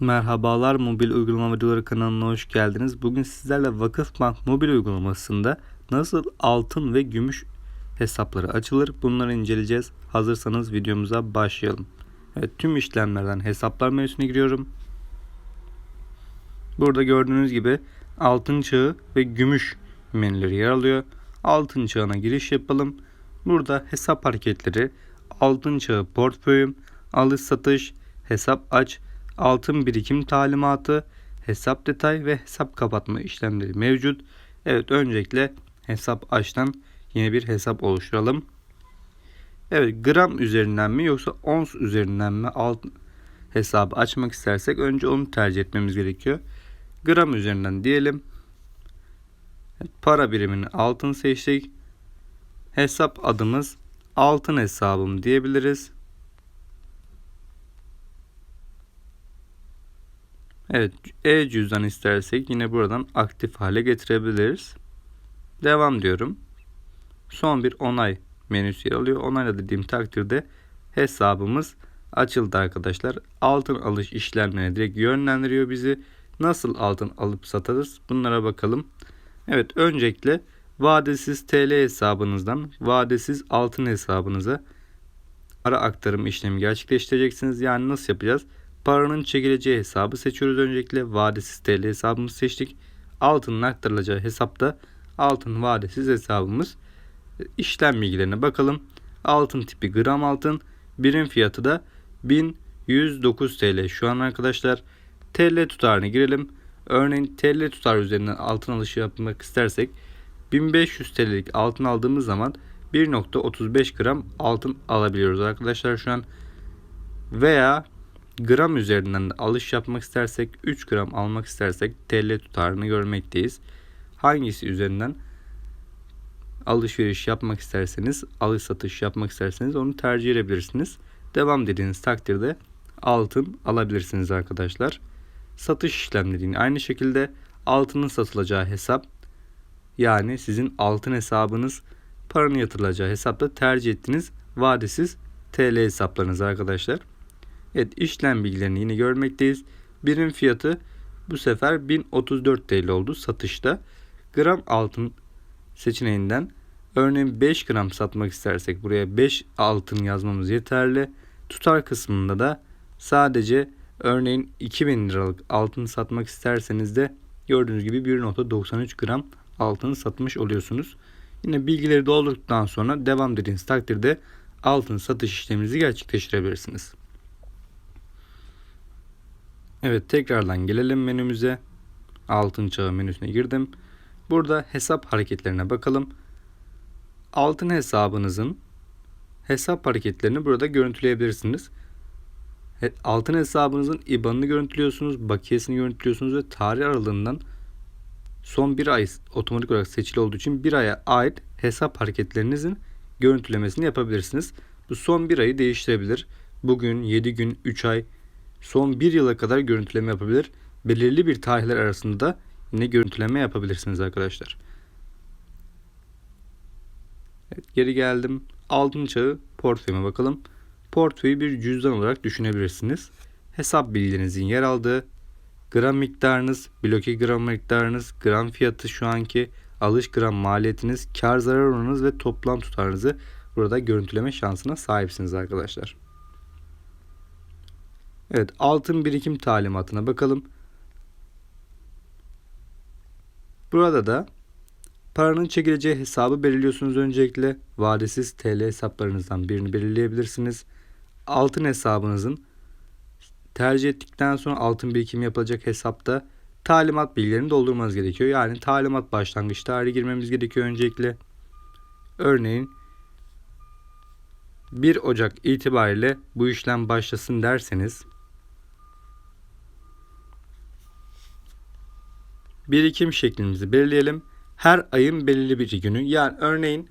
Merhabalar mobil uygulama videoları kanalına hoş geldiniz. Bugün sizlerle Vakıfbank mobil uygulamasında nasıl altın ve gümüş hesapları açılır bunları inceleyeceğiz. Hazırsanız videomuza başlayalım. Evet, tüm işlemlerden hesaplar menüsüne giriyorum. Burada gördüğünüz gibi altın çağı ve gümüş menüleri yer alıyor. Altın çağına giriş yapalım. Burada hesap hareketleri, altın çağı portföyüm, alış satış, hesap aç, altın birikim talimatı, hesap detay ve hesap kapatma işlemleri mevcut. Evet öncelikle hesap açtan yeni bir hesap oluşturalım. Evet gram üzerinden mi yoksa ons üzerinden mi alt hesabı açmak istersek önce onu tercih etmemiz gerekiyor. Gram üzerinden diyelim. Para birimini altın seçtik. Hesap adımız altın hesabım diyebiliriz. Evet e-cüzdan istersek yine buradan aktif hale getirebiliriz. Devam diyorum. Son bir onay menüsü yer alıyor. Onayla dediğim takdirde hesabımız açıldı arkadaşlar. Altın alış işlemlerine direkt yönlendiriyor bizi. Nasıl altın alıp satarız bunlara bakalım. Evet öncelikle vadesiz TL hesabınızdan vadesiz altın hesabınıza para aktarım işlemi gerçekleştireceksiniz. Yani nasıl yapacağız? Paranın çekileceği hesabı seçiyoruz öncelikle. Vadesiz TL hesabımızı seçtik. Altının aktarılacağı hesapta altın vadesiz hesabımız. İşlem bilgilerine bakalım. Altın tipi gram altın. Birim fiyatı da 1109 TL. Şu an arkadaşlar TL tutarını girelim. Örneğin TL tutar üzerinden altın alışı yapmak istersek 1500 TL'lik altın aldığımız zaman 1.35 gram altın alabiliyoruz arkadaşlar şu an. Veya gram üzerinden de alış yapmak istersek 3 gram almak istersek TL tutarını görmekteyiz. Hangisi üzerinden alışveriş yapmak isterseniz, alış satış yapmak isterseniz onu tercih edebilirsiniz. Devam dediğiniz takdirde altın alabilirsiniz arkadaşlar. Satış işlemleri aynı şekilde altının satılacağı hesap yani sizin altın hesabınız paranın yatırılacağı hesapta tercih ettiğiniz vadesiz TL hesaplarınız arkadaşlar. Evet işlem bilgilerini yine görmekteyiz. Birim fiyatı bu sefer 1034 TL oldu satışta. Gram altın seçeneğinden örneğin 5 gram satmak istersek buraya 5 altın yazmamız yeterli. Tutar kısmında da sadece örneğin 2000 liralık altın satmak isterseniz de gördüğünüz gibi 1.93 gram altın satmış oluyorsunuz. Yine bilgileri doldurduktan sonra devam dediğiniz takdirde altın satış işleminizi gerçekleştirebilirsiniz. Evet tekrardan gelelim menümüze. Altın çağı menüsüne girdim. Burada hesap hareketlerine bakalım. Altın hesabınızın hesap hareketlerini burada görüntüleyebilirsiniz. Altın hesabınızın IBAN'ını görüntülüyorsunuz, bakiyesini görüntülüyorsunuz ve tarih aralığından son bir ay otomatik olarak seçili olduğu için bir aya ait hesap hareketlerinizin görüntülemesini yapabilirsiniz. Bu son bir ayı değiştirebilir. Bugün, 7 gün, 3 ay, son bir yıla kadar görüntüleme yapabilir. Belirli bir tarihler arasında yine görüntüleme yapabilirsiniz arkadaşlar. Evet, geri geldim. Altın çağı portföyüme bakalım. Portföyü bir cüzdan olarak düşünebilirsiniz. Hesap bilginizin yer aldığı gram miktarınız, bloke gram miktarınız, gram fiyatı şu anki alış gram maliyetiniz, kar zarar oranınız ve toplam tutarınızı burada görüntüleme şansına sahipsiniz arkadaşlar. Evet altın birikim talimatına bakalım. Burada da paranın çekileceği hesabı belirliyorsunuz öncelikle. Vadesiz TL hesaplarınızdan birini belirleyebilirsiniz. Altın hesabınızın tercih ettikten sonra altın birikim yapılacak hesapta talimat bilgilerini doldurmanız gerekiyor. Yani talimat başlangıç tarihi girmemiz gerekiyor öncelikle. Örneğin 1 Ocak itibariyle bu işlem başlasın derseniz birikim şeklimizi belirleyelim. Her ayın belirli bir günü. Yani örneğin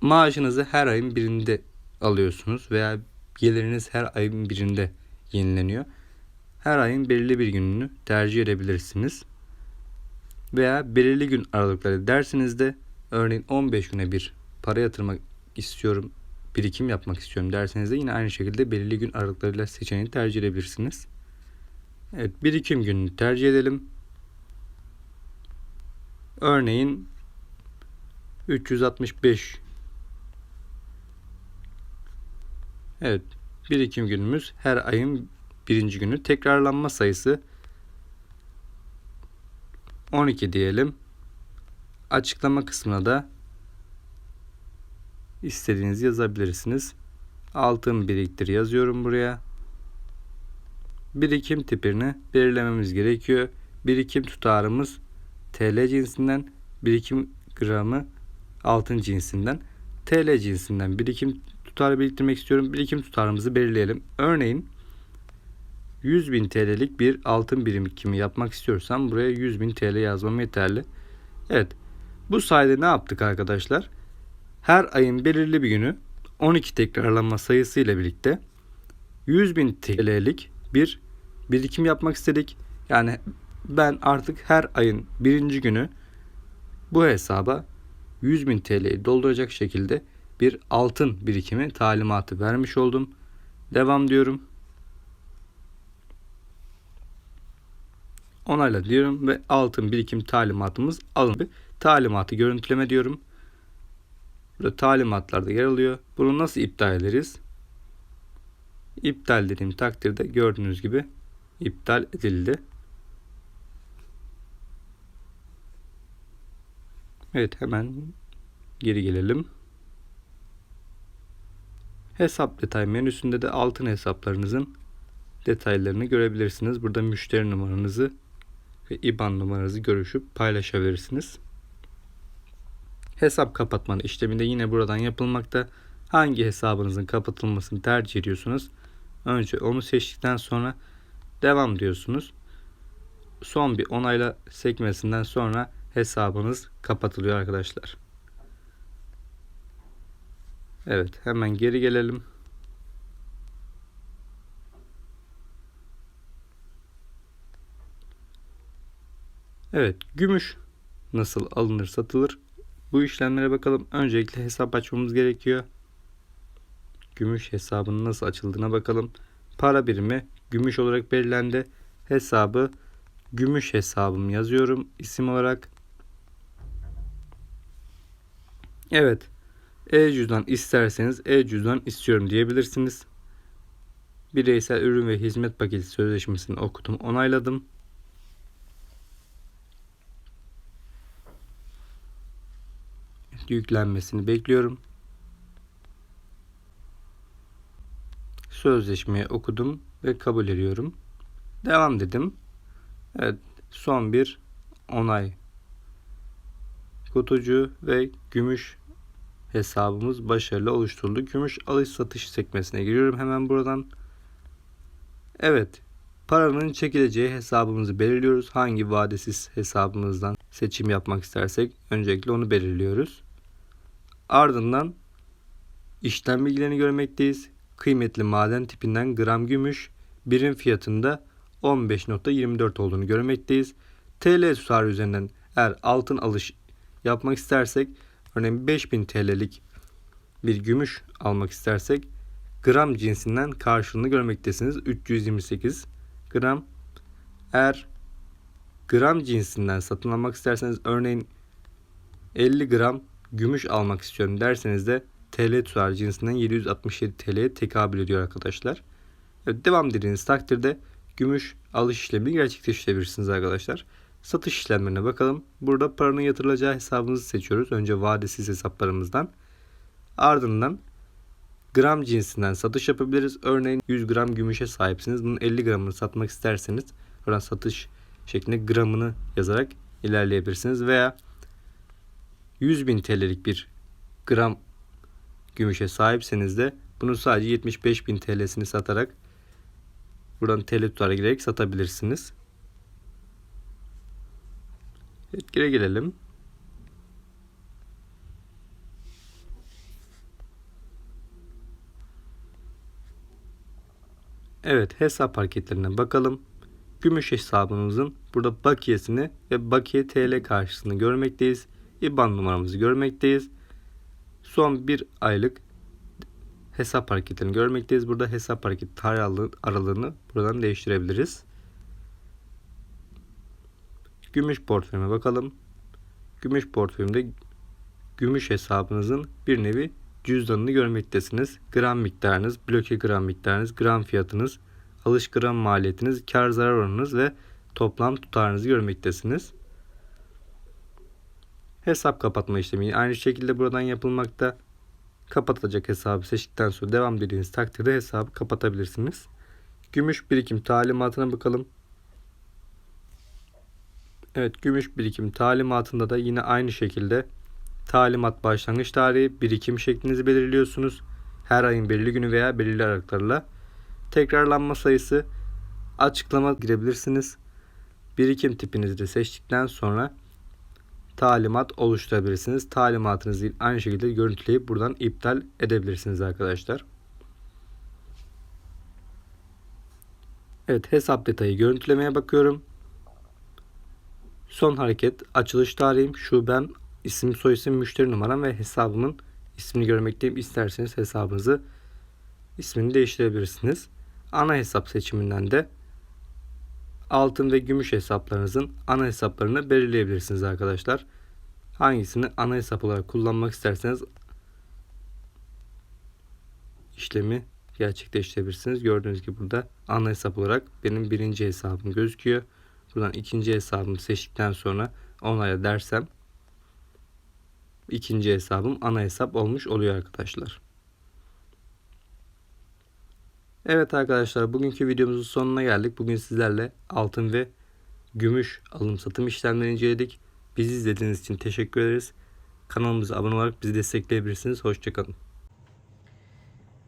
maaşınızı her ayın birinde alıyorsunuz veya geliriniz her ayın birinde yenileniyor. Her ayın belirli bir gününü tercih edebilirsiniz. Veya belirli gün aralıkları dersiniz de örneğin 15 güne bir para yatırmak istiyorum, birikim yapmak istiyorum derseniz de yine aynı şekilde belirli gün aralıklarıyla seçeneği tercih edebilirsiniz. Evet, birikim gününü tercih edelim. Örneğin 365 Evet, birikim günümüz her ayın birinci günü. Tekrarlanma sayısı 12 diyelim. Açıklama kısmına da istediğinizi yazabilirsiniz. Altın biriktir yazıyorum buraya. Birikim tipini belirlememiz gerekiyor. Birikim tutarımız TL cinsinden, birikim gramı altın cinsinden. TL cinsinden birikim tutarı biriktirmek istiyorum. Birikim tutarımızı belirleyelim. Örneğin 100.000 TL'lik bir altın birikimi yapmak istiyorsam buraya 100.000 TL yazmam yeterli. Evet. Bu sayede ne yaptık arkadaşlar? Her ayın belirli bir günü 12 tekrarlanma sayısı ile birlikte 100.000 TL'lik bir birikim yapmak istedik. Yani ben artık her ayın birinci günü bu hesaba 100.000 TL'yi dolduracak şekilde bir altın birikimi talimatı vermiş oldum. Devam diyorum. Onayla diyorum ve altın birikim talimatımız alındı. Talimatı görüntüleme diyorum. Burada talimatlarda yer alıyor. Bunu nasıl iptal ederiz? İptal dediğim takdirde gördüğünüz gibi iptal edildi. Evet hemen geri gelelim. Hesap detay menüsünde de altın hesaplarınızın detaylarını görebilirsiniz. Burada müşteri numaranızı ve IBAN numaranızı görüşüp paylaşabilirsiniz. Hesap kapatma işleminde yine buradan yapılmakta. Hangi hesabınızın kapatılmasını tercih ediyorsunuz? Önce onu seçtikten sonra devam diyorsunuz. Son bir onayla sekmesinden sonra hesabınız kapatılıyor arkadaşlar. Evet hemen geri gelelim. Evet gümüş nasıl alınır satılır bu işlemlere bakalım. Öncelikle hesap açmamız gerekiyor. Gümüş hesabının nasıl açıldığına bakalım. Para birimi gümüş olarak belirlendi. Hesabı gümüş hesabım yazıyorum isim olarak. Evet. E-cüzdan isterseniz e-cüzdan istiyorum diyebilirsiniz. Bireysel ürün ve hizmet paketi sözleşmesini okudum, onayladım. Yüklenmesini bekliyorum. Sözleşmeyi okudum ve kabul ediyorum. Devam dedim. Evet, son bir onay kutucu ve gümüş hesabımız başarılı oluşturuldu. Gümüş alış satış sekmesine giriyorum hemen buradan. Evet. Paranın çekileceği hesabımızı belirliyoruz. Hangi vadesiz hesabımızdan seçim yapmak istersek öncelikle onu belirliyoruz. Ardından işlem bilgilerini görmekteyiz. Kıymetli maden tipinden gram gümüş birim fiyatında 15.24 olduğunu görmekteyiz. TL tutarı üzerinden eğer altın alış yapmak istersek örneğin 5000 TL'lik bir gümüş almak istersek gram cinsinden karşılığını görmektesiniz. 328 gram. Eğer gram cinsinden satın almak isterseniz örneğin 50 gram gümüş almak istiyorum derseniz de TL tutar cinsinden 767 TL'ye tekabül ediyor arkadaşlar. Evet, devam dediğiniz takdirde gümüş alış işlemini gerçekleştirebilirsiniz arkadaşlar. Satış işlemlerine bakalım. Burada paranın yatırılacağı hesabımızı seçiyoruz. Önce vadesiz hesaplarımızdan. Ardından gram cinsinden satış yapabiliriz. Örneğin 100 gram gümüşe sahipsiniz. Bunun 50 gramını satmak isterseniz buradan satış şeklinde gramını yazarak ilerleyebilirsiniz. Veya 100 bin TL'lik bir gram gümüşe sahipseniz de bunu sadece 75 bin TL'sini satarak buradan TL tutara girerek satabilirsiniz. Evet, geri gelelim. Evet hesap hareketlerine bakalım. Gümüş hesabımızın burada bakiyesini ve bakiye TL karşısını görmekteyiz. IBAN numaramızı görmekteyiz. Son bir aylık hesap hareketlerini görmekteyiz. Burada hesap hareket aralığını buradan değiştirebiliriz. Gümüş portföyüme bakalım. Gümüş portföyümde gümüş hesabınızın bir nevi cüzdanını görmektesiniz. Gram miktarınız, bloke gram miktarınız, gram fiyatınız, alış gram maliyetiniz, kar zarar oranınız ve toplam tutarınızı görmektesiniz. Hesap kapatma işlemi aynı şekilde buradan yapılmakta. Kapatacak hesabı seçtikten sonra devam dediğiniz takdirde hesabı kapatabilirsiniz. Gümüş birikim talimatına bakalım. Evet gümüş birikim talimatında da yine aynı şekilde talimat başlangıç tarihi birikim şeklinizi belirliyorsunuz. Her ayın belirli günü veya belirli aralıklarla tekrarlanma sayısı açıklama girebilirsiniz. Birikim tipinizi de seçtikten sonra talimat oluşturabilirsiniz. Talimatınızı aynı şekilde görüntüleyip buradan iptal edebilirsiniz arkadaşlar. Evet hesap detayı görüntülemeye bakıyorum. Son hareket açılış tarihim, şubem, isim soyisim, müşteri numaram ve hesabımın ismini görmekteyim. İsterseniz hesabınızı ismini değiştirebilirsiniz. Ana hesap seçiminden de altın ve gümüş hesaplarınızın ana hesaplarını belirleyebilirsiniz arkadaşlar. Hangisini ana hesap olarak kullanmak isterseniz işlemi gerçekleştirebilirsiniz. Gördüğünüz gibi burada ana hesap olarak benim birinci hesabım gözüküyor. Buradan ikinci hesabımı seçtikten sonra onayla dersem ikinci hesabım ana hesap olmuş oluyor arkadaşlar. Evet arkadaşlar bugünkü videomuzun sonuna geldik. Bugün sizlerle altın ve gümüş alım satım işlemlerini inceledik. Bizi izlediğiniz için teşekkür ederiz. Kanalımıza abone olarak bizi destekleyebilirsiniz. Hoşçakalın.